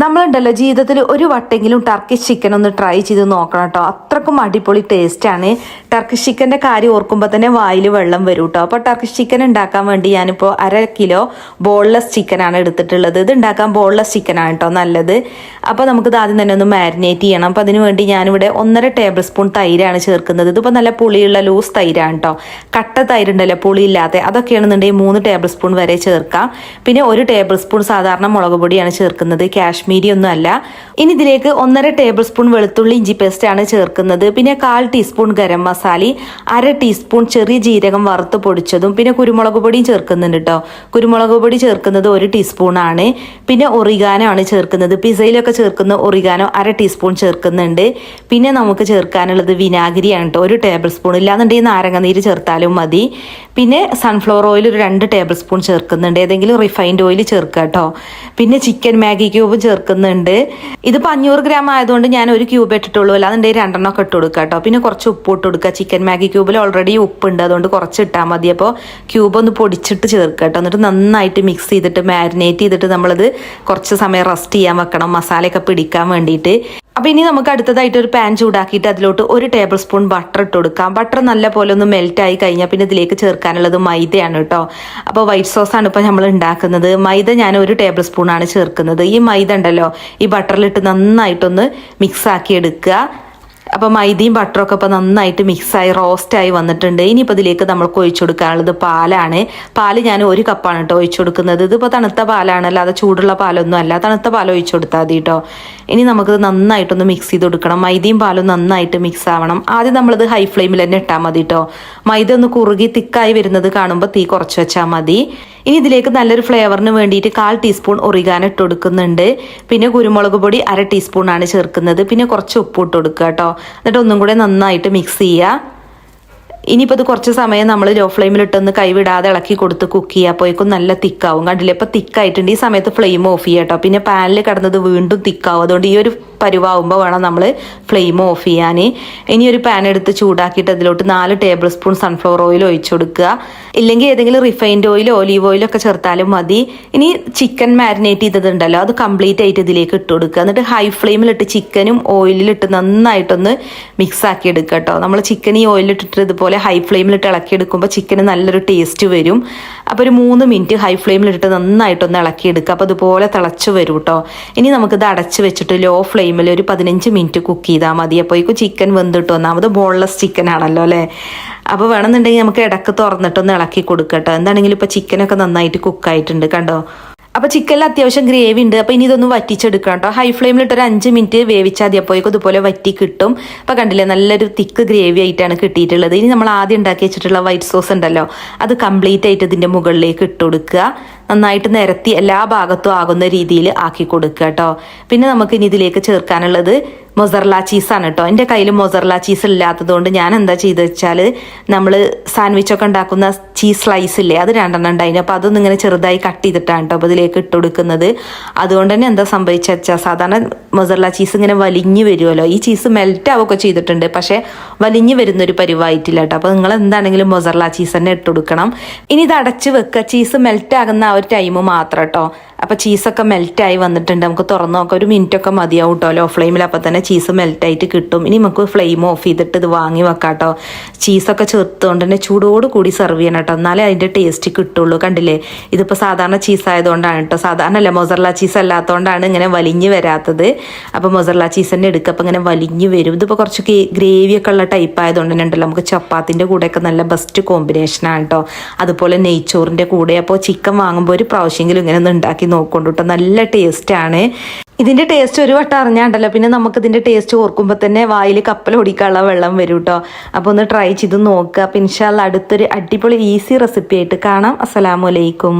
നമ്മളുണ്ടല്ലോ ജീവിതത്തിൽ ഒരു വട്ടെങ്കിലും ടർക്കിഷ് ചിക്കൻ ഒന്ന് ട്രൈ ചെയ്ത് നോക്കണം കേട്ടോ. അത്രക്കും അടിപൊളി ടേസ്റ്റാണ് ടർക്കിഷ് ചിക്കന്റെ കാര്യം ഓർക്കുമ്പോൾ തന്നെ വായിൽ വെള്ളം വരും കേട്ടോ. അപ്പോൾ ടർക്കിഷ് ചിക്കൻ ഉണ്ടാക്കാൻ വേണ്ടി ഞാനിപ്പോൾ അര കിലോ ബോൺലെസ് ചിക്കനാണ് എടുത്തിട്ടുള്ളത്. ഇത് ഉണ്ടാക്കാൻ ബോൺലെസ് ചിക്കനാണ് കേട്ടോ നല്ലത്. അപ്പോൾ നമുക്കിത് ആദ്യം തന്നെ ഒന്ന് മാരിനേറ്റ് ചെയ്യണം. അപ്പോൾ അതിന് വേണ്ടി ഞാനിവിടെ ഒന്നര ടേബിൾ സ്പൂൺ തൈരാണ് ചേർക്കുന്നത്. ഇതിപ്പോൾ നല്ല പുളിയുള്ള ലൂസ് തൈരാണ് കേട്ടോ. കട്ട തൈരുണ്ടല്ലോ പുളിയില്ലാത്ത. അതൊക്കെയാണെന്നുണ്ടെങ്കിൽ മൂന്ന് ടേബിൾ സ്പൂൺ വരെ ചേർക്കാം. പിന്നെ ഒരു ടേബിൾ സ്പൂൺ സാധാരണ മുളക് പൊടിയാണ് ചേർക്കുന്നത്. കാശ്മീരി ഒന്നും അല്ല ഇനി ഇതിലേക്ക് ഒന്നര ടേബിൾ സ്പൂൺ വെളുത്തുള്ളി ഇഞ്ചി പേസ്റ്റ് ആണ് ചേർക്കുന്നത്. പിന്നെ കാൽ ടീസ്പൂൺ ഗരം മസാല അര ടീസ്പൂൺ ചെറിയ ജീരകം വറുത്ത് പൊടിച്ചതും പിന്നെ കുരുമുളക് പൊടിയും ചേർക്കുന്നുണ്ട് കേട്ടോ കുരുമുളക് പൊടി ചേർക്കുന്നത് ഒരു ടീസ്പൂൺ ആണ് പിന്നെ ഒറിഗാനോ ആണ് ചേർക്കുന്നത്. പിസയിലൊക്കെ ചേർക്കുന്ന ഒറിഗാനോ അര ടീസ്പൂൺ ചേർക്കുന്നുണ്ട്. പിന്നെ നമുക്ക് ചേർക്കാനുള്ളത് വിനാഗിരിയാണ് കേട്ടോ ഒരു ടേബിൾ സ്പൂൺ ഇല്ലാന്നുണ്ടെങ്കിൽ നാരങ്ങ നീര് ചേർത്താലും മതി. പിന്നെ സൺഫ്ലവർ ഓയിൽ ഒരു രണ്ട് ടേബിൾ സ്പൂൺ ചേർക്കുന്നുണ്ട്. ഏതെങ്കിലും റിഫൈൻഡ് ഓയിൽ ചേർക്കുക കേട്ടോ പിന്നെ ചിക്കൻ മാഗി ക്യൂബ് ചേർക്കുന്നുണ്ട്. ഇതിപ്പോൾ അഞ്ഞൂറ് ഗ്രാം ആയതുകൊണ്ട് ഞാൻ ഒരു ക്യൂബ് ഇട്ടിട്ടുള്ളൂ. അല്ലാതെ രണ്ടെണ്ണം ഒക്കെ ഇട്ട് കൊടുക്കുക കേട്ടോ. പിന്നെ കുറച്ച് ഉപ്പ് ഇട്ട് കൊടുക്കുക. ചിക്കൻ മാഗി ക്യൂബിൽ ഓൾറെഡി ഉപ്പുണ്ട്. അതുകൊണ്ട് കുറച്ച് ഇട്ടാൽ മതി. അപ്പോൾ ക്യൂബ് ഒന്ന് പൊടിച്ചിട്ട് ചേർക്കുക കേട്ടോ. എന്നിട്ട് നന്നായിട്ട് മിക്സ് ചെയ്തിട്ട് മാരിനേറ്റ് ചെയ്തിട്ട് നമ്മളത് കുറച്ച് സമയം റെസ്റ്റ് ചെയ്യാൻ വെക്കണം. മസാലയൊക്കെ പിടിക്കാൻ വേണ്ടിയിട്ട്. അപ്പോൾ ഇനി നമുക്ക് അടുത്തതായിട്ട് ഒരു പാൻ ചൂടാക്കിയിട്ട് അതിലോട്ട് ഒരു ടേബിൾ സ്പൂൺ ബട്ടർ ഇട്ട് കൊടുക്കാം. ബട്ടർ നല്ല പോലെ ഒന്ന് മെൽറ്റ് ആയി കഴിഞ്ഞാൽ പിന്നെ ഇതിലേക്ക് ചേർക്കാനുള്ളത് മൈദയാണ് കേട്ടോ. അപ്പോൾ വൈറ്റ് സോസ് ആണ് ഇപ്പോൾ നമ്മൾ ഉണ്ടാക്കുന്നത്. മൈദ ഞാൻ ഒരു ടേബിൾ സ്പൂൺ ആണ് ചേർക്കുന്നത്. ഈ മൈദ ഉണ്ടല്ലോ ഈ ബട്ടറിലിട്ട് നന്നായിട്ടൊന്ന് മിക്സ് ആക്കി എടുക്കുക. അപ്പോൾ മൈദയും ബട്ടറും ഒക്കെ ഇപ്പോൾ നന്നായിട്ട് മിക്സായി റോസ്റ്റായി വന്നിട്ടുണ്ട്. ഇനിയിപ്പോൾ ഇതിലേക്ക് നമ്മൾക്ക് ഒഴിച്ചു കൊടുക്കാനുള്ളത് പാലാണ്. പാൽ ഞാൻ ഒരു കപ്പാണ് കേട്ടോ ഒഴിച്ചു കൊടുക്കുന്നത്. ഇതിപ്പോൾ തണുത്ത പാലാണ്. അല്ലാതെ ചൂടുള്ള പാലൊന്നും അല്ല. തണുത്ത പാൽ ഒഴിച്ചു കൊടുത്താൽ മതി കേട്ടോ ഇനി നമുക്കിത് നന്നായിട്ടൊന്ന് മിക്സ് ചെയ്ത് കൊടുക്കണം. മൈദയും പാലും നന്നായിട്ട് മിക്സ് ആവണം. ആദ്യം നമ്മളിത് ഹൈ ഫ്ലെയിമിൽ തന്നെ ഇട്ടാൽ മതി കേട്ടോ മൈദ ഒന്ന് കുറുകി തിക്കായി വരുന്നത് കാണുമ്പോൾ തീ കുറച്ച് വെച്ചാൽ മതി. ഇനി ഇതിലേക്ക് നല്ലൊരു ഫ്ലേവറിന് വേണ്ടിയിട്ട് കാൽ ടീസ്പൂൺ ഒറിഗാനോ ഇട്ട് കൊടുക്കുന്നുണ്ട്. പിന്നെ കുരുമുളക് പൊടി അര ടീസ്പൂൺ ആണ് ചേർക്കുന്നത്. പിന്നെ കുറച്ച് ഉപ്പ് ഇട്ട് കൊടുക്കുക കേട്ടോ. എന്നിട്ട് ഒന്നും കൂടെ നന്നായിട്ട് മിക്സ് ചെയ്യുക. ഇനിയിപ്പോൾ ഇത് കുറച്ച് സമയം നമ്മൾ ലോ ഫ്ലെയിമിലിട്ടൊന്ന് കൈവിടാതെ ഇളക്കി കൊടുത്ത് കുക്ക് ചെയ്യുക. അപ്പോഴേക്കും നല്ല തിക്കാവും. കണ്ടില്ലേ? ഇപ്പോൾ തിക്കായിട്ടുണ്ട്. ഈ സമയത്ത് ഫ്ലെയിം ഓഫ് ചെയ്യാം കേട്ടോ. പിന്നെ പാനിൽ കിടന്നത് വീണ്ടും തിക്കാവും. അതുകൊണ്ട് ഈ ഒരു പരുവാകുമ്പോൾ വേണം നമ്മൾ ഫ്ലെയിം ഓഫ് ചെയ്യാൻ ഇനി ഒരു പാൻ എടുത്ത് ചൂടാക്കിയിട്ട് അതിലോട്ട് നാല് ടേബിൾ സ്പൂൺ സൺഫ്ലവർ ഓയിൽ ഒഴിച്ചു കൊടുക്കുക. ഇല്ലെങ്കിൽ ഏതെങ്കിലും റിഫൈൻഡ് ഓയിലോ ഒലീവ് ഓയിലോ ഒക്കെ ചേർത്താലും മതി. ഇനി ചിക്കൻ മാരിനേറ്റ് ചെയ്തതുണ്ടല്ലോ അത് കംപ്ലീറ്റ് ആയിട്ട് ഇതിലേക്ക് ഇട്ട് കൊടുക്കുക. എന്നിട്ട് ഹൈ ഫ്ലെയിമിലിട്ട് ചിക്കനും ഓയിലിലിട്ട് നന്നായിട്ടൊന്ന് മിക്സ് ആക്കി എടുക്കുക നമ്മൾ ചിക്കൻ ഈ ഓയിലിട്ടിട്ട് ഇതുപോലെ ഹൈ ഫ്ലെയിമിലിട്ട് ഇളക്കിയെടുക്കുമ്പോൾ ചിക്കന് നല്ലൊരു ടേസ്റ്റ് വരും. അപ്പോൾ ഒരു മൂന്ന് മിനിറ്റ് ഹൈ ഫ്ലെയിമിലിട്ട് നന്നായിട്ടൊന്ന് ഇളക്കിയെടുക്കുക അപ്പോൾ അതുപോലെ തിളച്ച് വരും കേട്ടോ ഇനി നമുക്കിത് അടച്ച് വെച്ചിട്ട് ലോ ഫ്ലെയിമിൽ ഒരു പതിനഞ്ച് മിനിറ്റ് കുക്ക് ചെയ്താൽ മതി. അപ്പോഴേക്കും ചിക്കൻ വെന്തിട്ട്? ഒന്നാമത് ബോൺലെസ് ചിക്കൻ ആണല്ലോ അല്ലേ? അപ്പോൾ വേണമെന്നുണ്ടെങ്കിൽ നമുക്ക് ഇടയ്ക്ക് തുറന്നിട്ടൊന്ന് ഇളക്കി കൊടുക്കട്ടോ. എന്താണെങ്കിലും ഇപ്പോൾ ചിക്കനൊക്കെ നന്നായിട്ട് കുക്കായിട്ടുണ്ട് കണ്ടോ? അപ്പോൾ ചിക്കനിൽ അത്യാവശ്യം ഗ്രേവി ഉണ്ട്. അപ്പോൾ ഇനി ഇതൊന്ന് വറ്റിച്ചെടുക്കണം കേട്ടോ ഹൈ ഫ്ലെയിമിലിട്ട് ഒരു അഞ്ച് മിനിറ്റ് വേവിച്ചാൽ മതി. അപ്പോഴേക്കും ഇതുപോലെ വറ്റി കിട്ടും. അപ്പോൾ കണ്ടില്ലേ നല്ലൊരു തിക്ക് ഗ്രേവി ആയിട്ടാണ് കിട്ടിയിട്ടുള്ളത്. ഇനി നമ്മൾ ആദ്യം ഉണ്ടാക്കി വെച്ചിട്ടുള്ള വൈറ്റ് സോസ് ഉണ്ടല്ലോ അത് കംപ്ലീറ്റ് ആയിട്ട് ഇതിന്റെ മുകളിലേക്ക് ഇട്ട് കൊടുക്കുക. നന്നായിട്ട് നിരത്തി എല്ലാ ഭാഗത്തും ആകുന്ന രീതിയിൽ ആക്കി കൊടുക്കുക കേട്ടോ പിന്നെ നമുക്ക് ഇനി ഇതിലേക്ക് ചേർക്കാനുള്ളത് മൊസറല ചീസാണ് കേട്ടോ എന്റെ കയ്യിൽ മൊസറല ചീസ് ഇല്ലാത്തതുകൊണ്ട് ഞാൻ എന്താ ചെയ്തു വെച്ചാൽ നമ്മൾ സാൻഡ്വിച്ചൊക്കെ ഉണ്ടാക്കുന്ന ചീസ് സ്ലൈസ് ഇല്ലേ അത് രണ്ടെണ്ണം ഉണ്ടായിരുന്നു അപ്പോൾ അതൊന്നും ഇങ്ങനെ ചെറുതായി കട്ട് ചെയ്തിട്ടാണ് കേട്ടോ അപ്പോൾ ഇതിലേക്ക് ഇട്ട് കൊടുക്കുന്നത്. അതുകൊണ്ട് തന്നെ എന്താ സംഭവിച്ചാൽ വെച്ചാൽ സാധാരണ മൊസറല ചീസ് ഇങ്ങനെ വലിഞ്ഞു വരുമല്ലോ ഈ ചീസ് മെൽറ്റ് ആവുകയൊക്കെ ചെയ്തിട്ടുണ്ട്. പക്ഷേ വലിഞ്ഞു വരുന്നൊരു പരിവായിട്ടില്ല കേട്ടോ അപ്പോൾ നിങ്ങൾ എന്താണെങ്കിലും മൊസറല ചീസ് തന്നെ ഇട്ട് കൊടുക്കണം. ഇനി ഇത് അടച്ച് വെക്കുക. ചീസ് മെൽറ്റ് ആകുന്ന ആ ഒരു ടൈം മാത്രം കേട്ടോ അപ്പോൾ ചീസൊക്കെ മെൽറ്റായി വന്നിട്ടുണ്ട്. നമുക്ക് തുറന്ന് നോക്കാം. ഒരു മിനിറ്റ് ഒക്കെ മതിയാവും കേട്ടോ ലോ ഫ്ലെയിമിൽ അപ്പോൾ തന്നെ ചീസ് മെൽറ്റായിട്ട് കിട്ടും. ഇനി നമുക്ക് ഫ്ലെയിം ഓഫ് ചെയ്തിട്ട് ഇത് വാങ്ങി വെക്കാം കേട്ടോ ചീസൊക്കെ ചേർത്തുകൊണ്ട് തന്നെ ചൂടോട് കൂടി സെർവ് ചെയ്യണം കേട്ടോ എന്നാലേ അതിന്റെ ടേസ്റ്റ് കിട്ടുള്ളൂ. കണ്ടില്ലേ? ഇതിപ്പോൾ സാധാരണ ചീസ് ആയതുകൊണ്ടാണ് കേട്ടോ സാധാരണ അല്ല മൊസറല ചീസ് അല്ലാത്തതുകൊണ്ടാണ് ഇങ്ങനെ വലിഞ്ഞ് വരാത്തത്. അപ്പോൾ മൊസറല ചീസ് തന്നെ എടുക്കുക. അപ്പോൾ ഇങ്ങനെ വലിഞ്ഞ് വരും. ഇതിപ്പോൾ കുറച്ച് ഗ്രേവിയൊക്കെ ഉള്ള ടൈപ്പ് ആയതുകൊണ്ട് തന്നെ ഉണ്ടല്ലോ. നമുക്ക് ചപ്പാത്തിന്റെ കൂടെയൊക്കെ നല്ല ബെസ്റ്റ് കോമ്പിനേഷനാണ് കേട്ടോ അതുപോലെ നെയ്ച്ചോറിന്റെ കൂടെ. അപ്പോൾ ചിക്കൻ വാങ്ങുമ്പോൾ ഒരു പ്രാവശ്യമെങ്കിലും ഇങ്ങനെ ഒന്ന് ഉണ്ടാക്കി നോക്കൊണ്ടു കേട്ടോ നല്ല ആണ്. ഇതിന്റെ ടേസ്റ്റ് ഒരു വട്ടം അറിഞ്ഞാണ്ടല്ലോ. പിന്നെ നമുക്ക് ഇതിന്റെ ടേസ്റ്റ് ഓർക്കുമ്പോൾ തന്നെ വായിൽ കപ്പൽ ഓടിക്കാനുള്ള വെള്ളം വരും കേട്ടോ അപ്പോൾ ഒന്ന് ട്രൈ ചെയ്ത് നോക്കുക ഇൻഷാല്ല അടുത്തൊരു അടിപൊളി ഈസി റെസിപ്പി ആയിട്ട് കാണാം. അസ്സലാമലൈക്കും